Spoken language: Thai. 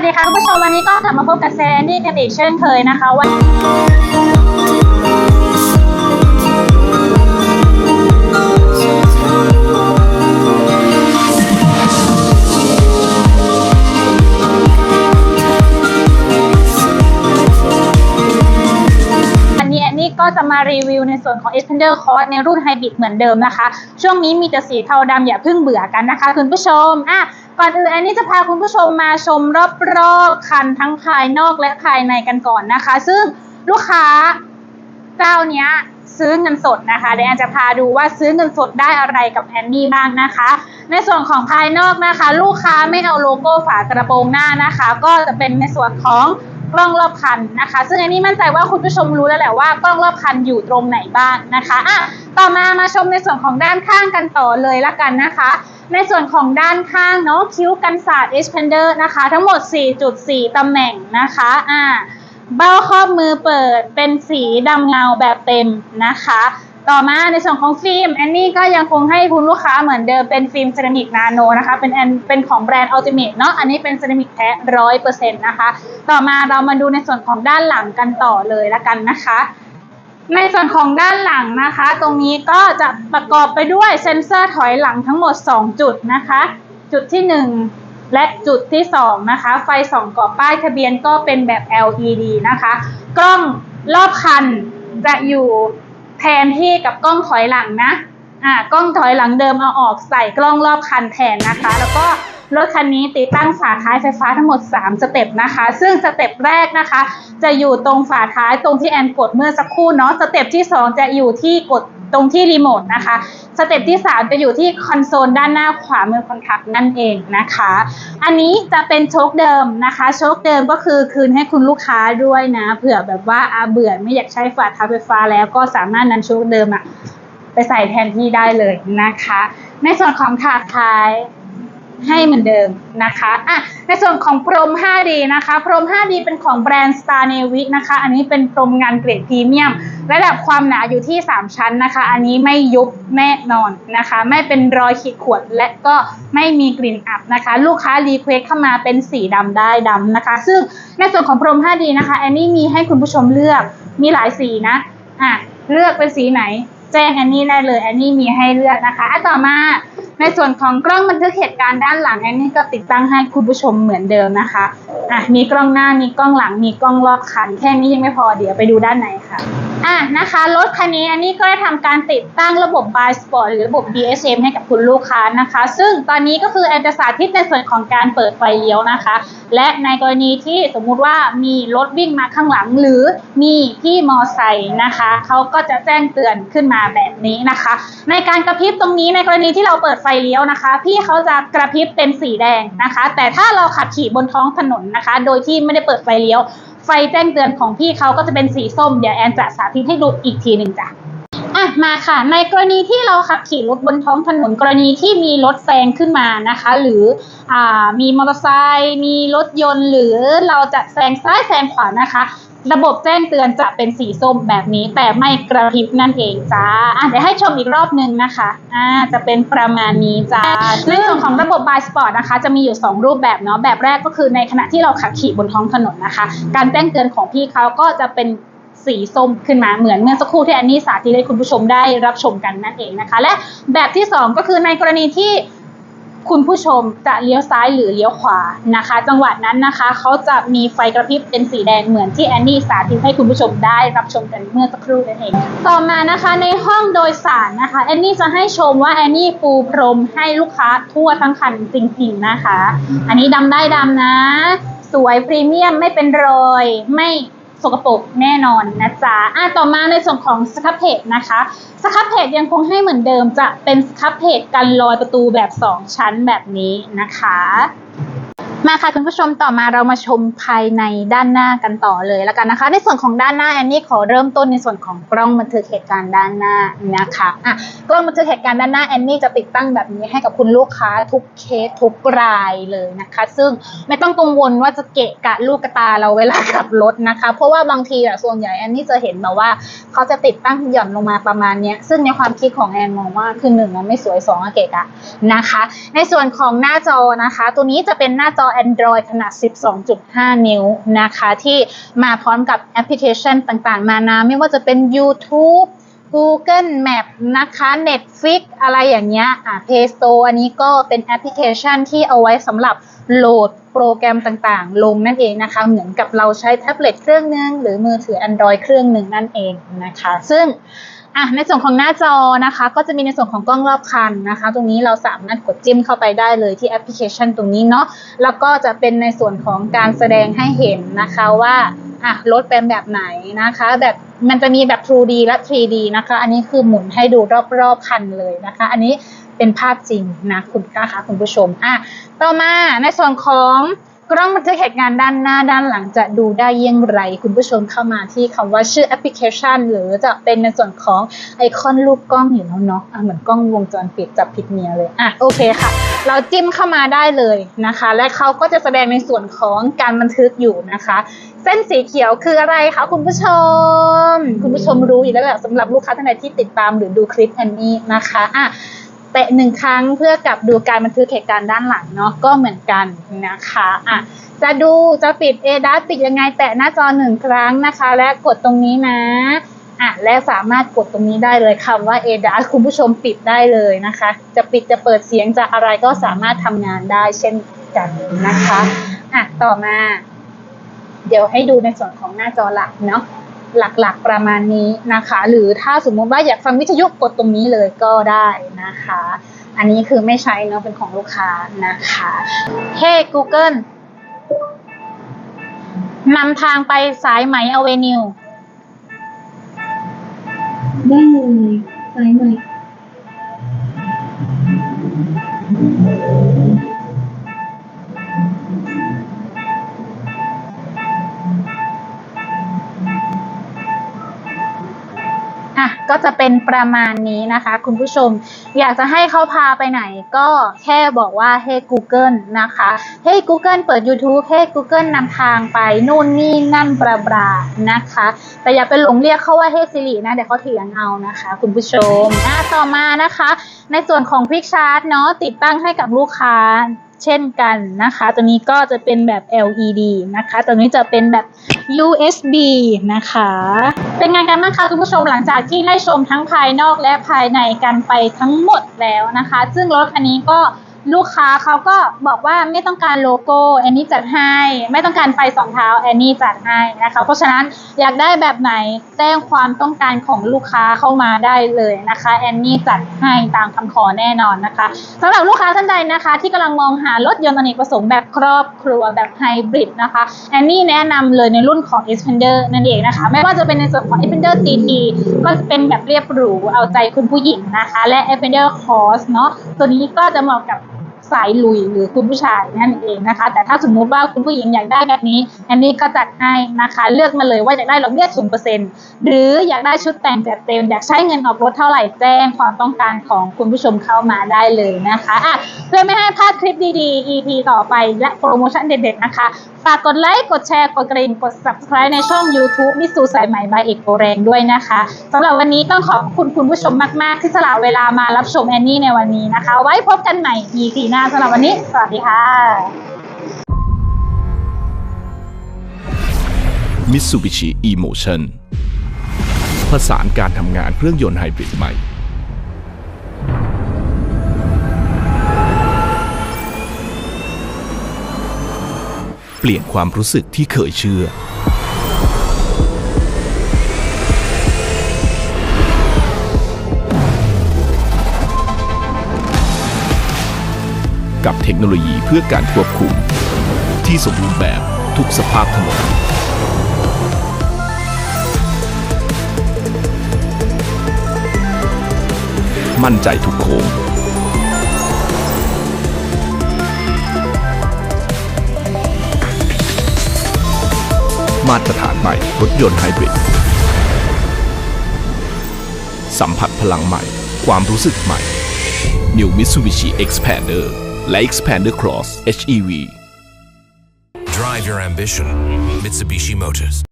วัสดีค่ะคุณผู้ชมวันนี้ก็กลับมาพบกับแซนดี้กันอีกเช่นเคยนะคะวันอันนี้อันนี้ก็จะมารีวิวในส่วนของ Expander Cross ในรุ่นไฮบริดเหมือนเดิมนะคะ ช่วงนี้มีแต่สีเทาดำอย่าเพิ่งเบื่อกันนะคะคุณผู้ชมอะ ก่อนอื่นอันนี้จะพาคุณผู้ชมมาชมรอบๆคันทั้งภายนอกและภายในกันก่อนนะคะ ซึ่งลูกค้าเจ้าเนี้ยซื้อเงินสดนะคะ เดี๋ยวแอนจะพาดูว่าซื้อเงินสดได้อะไรกับแอนนี่บ้างนะคะ ในส่วนของภายนอกนะคะ ลูกค้าไม่เอาโลโก้ฝากระโปรงหน้านะคะ ก็จะเป็นในส่วนของ กล้องรอบคันนะคะ ซึ่งอันนี้มั่นใจว่าคุณผู้ชมรู้แล้วแหละว่ากล้องรอบคันอยู่ตรงไหนบ้างนะคะอะต่อมามาชมในส่วนของด้านข้างกันต่อเลยละกันนะคะ ในส่วนของด้านข้างเนาะคิ้วกันศาสตร์ expander นะคะ ทั้งหมด 4.4 ตำแหน่งนะคะอ่าเบ้าครอบมือเปิดเป็นสีดำเงาแบบเต็มนะคะ ต่อมาในส่วนของฟิล์มแอนนี่ก็ยังคงให้คุณลูกค้าเหมือนเดิมเป็นฟิล์มเซรามิกนาโนนะคะเป็นแอนเป็นของแบรนด์อัลติเมทเนาะอันนี้เป็นเซรามิกแท้ร้อยเปอร์เซ็นต์นะคะต่อมาเรามาดูในส่วนของด้านหลังกันต่อเลยละกันนะคะในส่วนของด้านหลังนะคะ ตรงนี้ก็จะประกอบไปด้วยเซ็นเซอร์ถอยหลังทั้งหมด 2 จุดนะคะ จุดที่ 1 และจุดที่ 2 นะคะ ไฟส่องกรอบป้ายทะเบียนก็เป็นแบบ LED นะคะ กล้องรอบคันจะอยู่ แทนที่กับกล้องถอยหลังนะอ่ากล้องถอยหลังเดิมเอาออกใส่กล้องรอบคันแทนนะคะ แล้วก็ รถคันนี้ติดตั้งฝาท้ายไฟฟ้าทั้งหมด 3 สเต็ปนะคะ ซึ่งสเต็ปแรกนะคะ จะอยู่ตรงฝาท้ายตรงที่แอนกดเมื่อสักครู่เนาะสเต็ปที่ 2 จะอยู่ที่กดตรงที่รีโมทนะคะ สเต็ปที่ 3 จะอยู่ที่คอนโซลด้านหน้าขวามือคนขับนั่นเองนะคะ อันนี้จะเป็นโชคเดิมนะคะ โชคเดิมก็คือคืนให้คุณลูกค้าด้วยนะ เผื่อแบบว่าอาเบื่อไม่อยากใช้ฝาท้ายไฟฟ้าแล้วก็สามารถนำโชคเดิมอะไปใส่แทนที่ได้เลยนะคะ ในส่วนของถาดท้าย ให้เหมือนเดิมนะคะอะในส่วนของพรม 5D นะคะ พรม 5D เป็นของแบรนด์ Star Navy นะคะ อันนี้เป็นพรมงานเกรดพรีเมียม ระดับความหนาอยู่ที่ 3 ชั้นนะคะ อันนี้ไม่ยุบแน่นอนนะคะ ไม่เป็นรอยขีดข่วนและก็ไม่มีกลิ่นอับนะคะ ลูกค้ารีเควสเข้ามาเป็นสีดำได้ดำนะคะ ซึ่งในส่วนของพรม 5D นะคะ อันนี้มีให้คุณผู้ชมเลือก มีหลายสีนะ อะ เลือกเป็นสีไหน แจ้งแอนนี่ได้เลยแอนนี่มีให้เลือกนะคะอะต่อมาในส่วนของกล้องบันทึกเหตุการณ์ด้านหลังแอนนี่ก็ติดตั้งให้คุณผู้ชมเหมือนเดิมนะคะอะมีกล้องหน้ามีกล้องหลังมีกล้องรอบคัน แค่นี้ยังไม่พอเดี๋ยวไปดูด้านในค่ะ อะนะคะรถคันนี้อันนี้ก็ได้ทำการติดตั้งระบบ b y Sport หรือระบบ BSM ให้กับคุณลูกค้านะคะ ซึ่งตอนนี้ก็คือแอนจะสาธิตในส่วนของการเปิดไฟเลี้ยวนะคะ และในกรณีที่สมมุติว่ามีรถวิ่งมาข้างหลัง หรือมีพี่มอไซค์นะคะเขาก็จะแจ้งเตือนขึ้นมาแบบนี้นะคะ ในการกระพริบตรงนี้ในกรณีที่เราเปิดไฟเลี้ยวนะคะ พี่เขาจะกระพริบเป็นสีแดงนะคะ แต่ถ้าเราขับขี่บนท้องถนนนะคะ โดยที่ไม่ได้เปิดไฟเลี้ยว ไฟแจ้งเตือนของพี่เขาก็จะเป็นสีส้ม เดี๋ยวแอนจะสาธิตให้ดูอีกทีหนึ่งจ้ะอะมาค่ะ ในกรณีที่เราขับขี่รถบนท้องถนนกรณีที่มีรถแซงขึ้นมานะคะ หรืออ่ามีมอเตอร์ไซค์มีรถยนต์ หรือเราจะแซงซ้ายแซงขวานะคะ ระบบแจ้งเตือนจะเป็นสีส้มแบบนี้ แต่ไม่กระพริบนั่นเองจ้าอะเดี๋ยวให้ชมอีกรอบหนึ่งนะคะอ่าจะเป็นประมาณนี้จ้าในส่วนของระบบ by sport นะคะ จะมีอยู่ 2 รูปแบบเนาะแบบแรกก็คือในขณะที่เราขับขี่บนท้องถนนนะคะ การแจ้งเตือนของพี่เขาก็จะเป็นสีส้มขึ้นมาเหมือนเมื่อสักครู่ที่แอนนี่สาธิตให้คุณผู้ชมได้รับชมกันนั่นเองนะคะ และแบบที่ 2 ก็คือในกรณีที่ คุณผู้ชมจะเลี้ยวซ้ายหรือเลี้ยวขวานะคะ จังหวะนั้นนะคะเขาจะมีไฟกระพริบเป็นสีแดงเหมือนที่แอนนี่สาธิตให้คุณผู้ชมได้รับชมกันเมื่อสักครู่นั่นเองต่อมานะคะในห้องโดยสารนะคะแอนนี่จะให้ชมว่าแอนนี่ปูพรมให้ลูกค้าทั่วทั้งคันจริง ๆนะคะ อันนี้ดำได้ดำนะ สวยพรีเมียมไม่เป็นรอยไม่ สกปรกแน่นอนนะจ๊ะอะต่อมาในส่วนของสครับเพจนะคะสครับเพจยังคงให้เหมือนเดิมจะเป็นสครับเพจกันรอยประตูแบบ 2 ชั้นแบบนี้นะคะ มาค่ะคุณผู้ชมต่อมาเรามาชมภายในด้านหน้ากันต่อเลยแล้วกันนะคะ ในส่วนของด้านหน้าแอนนี่ขอเริ่มต้นในส่วนของกล้องบันทึกเหตุการณ์ด้านหน้านะคะอะกล้องบันทึกเหตุการณ์ด้านหน้าแอนนี่จะติดตั้งแบบนี้ให้กับคุณลูกค้าทุกเคสทุกรายเลยนะคะ ซึ่งไม่ต้องกังวลว่าจะเกะกะลูกกระตาเราเวลาขับรถนะคะ เพราะว่าบางทีอะส่วนใหญ่แอนนี่จะเห็นแบบว่าเขาจะติดตั้งหย่อนลงมาประมาณเนี้ยซึ่งในความคิดของแอนมองว่าคือหนึ่งมันไม่สวยสองอะเกะกะนะคะ ในส่วนของหน้าจอนะคะ ตัวนี้จะเป็นหน้าจอ Android ขนาด 12.5 นิ้วนะคะ ที่มาพร้อมกับแอปพลิเคชันต่างๆมานะไม่ว่าจะเป็น YouTube Google Map นะคะ Netflix อะไรอย่างเงี้ยอะ Play Store อันนี้ก็เป็นแอปพลิเคชันที่เอาไว้สำหรับโหลดโปรแกรมต่างๆ ลงนั่นเองนะคะ เหมือนกับเราใช้แท็บเล็ตเครื่องหนึง หรือมือถือ Android เครื่องหนึ่งนั่นเองนะคะ ซึ่ง อะในส่วนของหน้าจอนะคะ ก็จะมีในส่วนของกล้องรอบคันนะคะ ตรงนี้เราสามารถกดจิ้มเข้าไปได้เลยที่แอปพลิเคชันตรงนี้เนาะแล้วก็จะเป็นในส่วนของการแสดงให้เห็นนะคะว่าอะรถเป็นแบบไหนนะคะ แบบมันจะมีแบบ 2D และ 3D นะคะ อันนี้คือหมุนให้ดูรอบๆคันเลยนะคะ อันนี้เป็นภาพจริงนะคุณนะคะคุณผู้ชมอะต่อมาในส่วนของ กล้องบันทึกเหตุการณ์ด้านหน้าด้านหลังจะดูได้อยังไร คุณผู้ชมเข้ามาที่คำว่าชื่อแอปพลิเคชัน หรือจะเป็นในส่วนของไอคอนรูปกล้องอยู่แล้วเนาะอะเหมือนกล้องวงจรปิดจับผิดเมียเลยอะโอเคค่ะ เราจิ้มเข้ามาได้เลยนะคะ และเขาก็จะแสดงในส่วนของการบันทึกอยู่นะคะ เส้นสีเขียวคืออะไรคะคุณผู้ชม คุณผู้ชมรู้อยู่แล้วแหละสำหรับลูกค้าท่านใดที่ติดตามหรือดูคลิปแอนนี่นะคะอะ ตะหนึ่งครั้งเพื่อกลับดูการบันทึกเหตุการณ์ด้านหลังเนาะก็เหมือนกันนะคะอะจะดูจะปิดเอดัปิดยังไงแตะหน้าจอหนึ่งครั้งนะคะ และกดตรงนี้นะอะและสามารถกดตรงนี้ได้เลยคำว่าเอดัคุณผู้ชมปิดได้เลยนะคะ จะปิดจะเปิดเสียงจะอะไรก็สามารถทำงานได้เช่นกันนะคะอะต่อมา เดี๋ยวให้ดูในส่วนของหน้าจอหลักเนาะ หลักๆประมาณนี้นะคะ หรือถ้าสมมุติว่าอยากฟังวิทยุกดตรงนี้เลยก็ได้นะคะ อันนี้คือไม่ใช้เนาะเป็นของลูกค้านะคะ Hey Google นำทางไปสายไหมอเวนิวได้เลยสายใหม อะก็จะเป็นประมาณนี้นะคะ คุณผู้ชม อยากจะให้เขาพาไปไหนก็แค่บอกว่าให้ Google นะคะให้ Google เปิด YouTube ให้ Google นำทางไปนู่นนี่นั่นบราบรานะคะ แต่อย่าไปหลงเรียกเขาว่าให้ซิรินะ เดี๋ยวเขาเถียงเอานะคะ คุณผู้ชมอะต่อมานะคะ ในส่วนของ Quick Charge เนาะติดตั้งให้กับลูกค้า เช่นกันนะคะ ตัวนี้ก็จะเป็นแบบ LED นะคะ ตัวนี้จะเป็นแบบ USB นะคะ เป็นไงกันบ้างคะคุณผู้ชมหลังจากที่ได้ชมทั้งภายนอกและภายในกันไปทั้งหมดแล้วนะคะ ซึ่งรถคันนี้ก็ ลูกค้าเขาก็บอกว่าไม่ต้องการโลโก้แอนนี่จัดให้ ไม่ต้องการไฟสองเท้าแอนนี่จัดให้นะคะเพราะฉะนั้นอยากได้แบบไหนแจ้งความต้องการของลูกค้าเข้ามาได้เลยนะคะแอนนี่จัดให้ตามคำขอแน่นอนนะคะสำหรับลูกค้าท่านใดนะคะ ที่กำลังมองหารถยนต์อเนกประสงค์แบบครอบครัวแบบไฮบริดนะคะแอนนี่แนะนำเลยในรุ่นของ Xpander นั่นเองนะคะ ไม่ว่าจะเป็นในส่วนของ Xpander GT ก็จะเป็นแบบเรียบหรูเอาใจคุณผู้หญิงนะคะ และ Xpander Cross เนาะตัวนี้ก็จะเหมาะกับ สายลุยหรือคุณผู้ชายนั่นเองนะคะ แต่ถ้าสมมุติว่าคุณผู้หญิงอยากได้แบบนี้ อันนี้ก็จัดให้นะคะเลือกมาเลยว่าอยากได้ดอกเบี้ยศูนเปอร์เซ็นต์หรืออยากได้ชุดแต่งแบบเต็มอยากใช้เงินออกรถเท่าไหร่แจ้งความต้องการของคุณผู้ชมเข้ามาได้เลยนะคะอะเพื่อไม่ให้พลาดคลิปดีๆ EP ต่อไปและโปรโมชั่นเด็ดๆนะคะฝากกดไลค์กดแชร์กดกระดิ่งกด subscribe ในช่อง YouTube มิสูสายใหม่บายเอกโกแรงด้วยนะคะสำหรับวันนี้ต้องขอบคุณคุณผู้ชมมากๆ ที่สละเวลามารับชมแอนนี่ในวันนี้นะคะ ไว้พบกันใหม่ EP หน้าานสำหรับวันนี้ สวัสดีค่ะ Mitsubishi E-Motion ผสานการทำงานเครื่องยนต์ไฮบริดใหม่ เปลี่ยนความรู้สึกที่เคยเชื่อ กับเทคโนโลยีเพื่อการควบคุม ที่สมบูรณ์แบบทุกสภาพถนนมั่นใจทุกโค้งมาตรฐานใหม่รถยนต์ไฮบริด สัมผัสพลังใหม่ ความรู้สึกใหม่ New Mitsubishi Xpander Lakes Panda Cross HEV. Drive your ambition, Mitsubishi Motors.